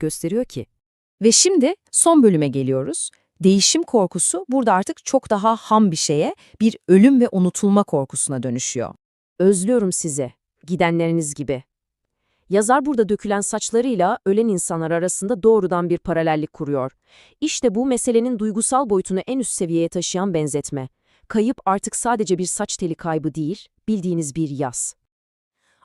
gösteriyor ki? Ve şimdi son bölüme geliyoruz. Değişim korkusu burada artık çok daha ham bir şeye, bir ölüm ve unutulma korkusuna dönüşüyor. Özlüyorum sizi, gidenleriniz gibi. Yazar burada dökülen saçlarıyla ölen insanlar arasında doğrudan bir paralellik kuruyor. İşte bu meselenin duygusal boyutunu en üst seviyeye taşıyan benzetme. Kayıp artık sadece bir saç teli kaybı değil, bildiğiniz bir yaz.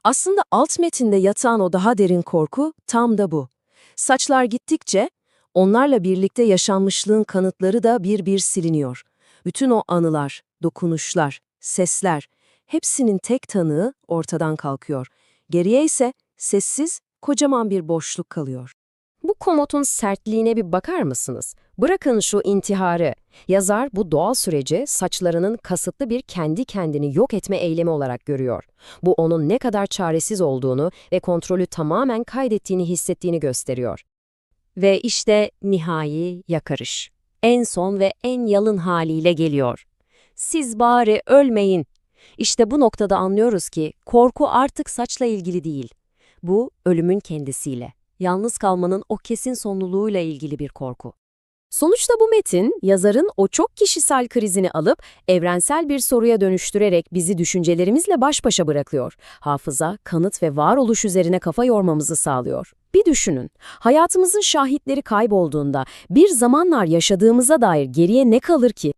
Aslında alt metinde yatan o daha derin korku tam da bu. Saçlar gittikçe onlarla birlikte yaşanmışlığın kanıtları da bir bir siliniyor. Bütün o anılar, dokunuşlar, sesler, hepsinin tek tanığı ortadan kalkıyor. Geriye ise sessiz, kocaman bir boşluk kalıyor. Bu komotun sertliğine bir bakar mısınız? Bırakın şu intiharı. Yazar bu doğal süreci saçlarının kasıtlı bir kendi kendini yok etme eylemi olarak görüyor. Bu onun ne kadar çaresiz olduğunu ve kontrolü tamamen kaydettiğini hissettiğini gösteriyor. Ve işte nihai yakarış. En son ve en yalın haliyle geliyor. Siz bari ölmeyin. İşte bu noktada anlıyoruz ki korku artık saçla ilgili değil. Bu ölümün kendisiyle yalnız kalmanın o kesin sonluluğuyla ilgili bir korku. Sonuçta bu metin, yazarın o çok kişisel krizini alıp evrensel bir soruya dönüştürerek bizi düşüncelerimizle baş başa bırakıyor. Hafıza, kanıt ve varoluş üzerine kafa yormamızı sağlıyor. Bir düşünün, hayatımızın şahitleri kaybolduğunda bir zamanlar yaşadığımıza dair geriye ne kalır ki?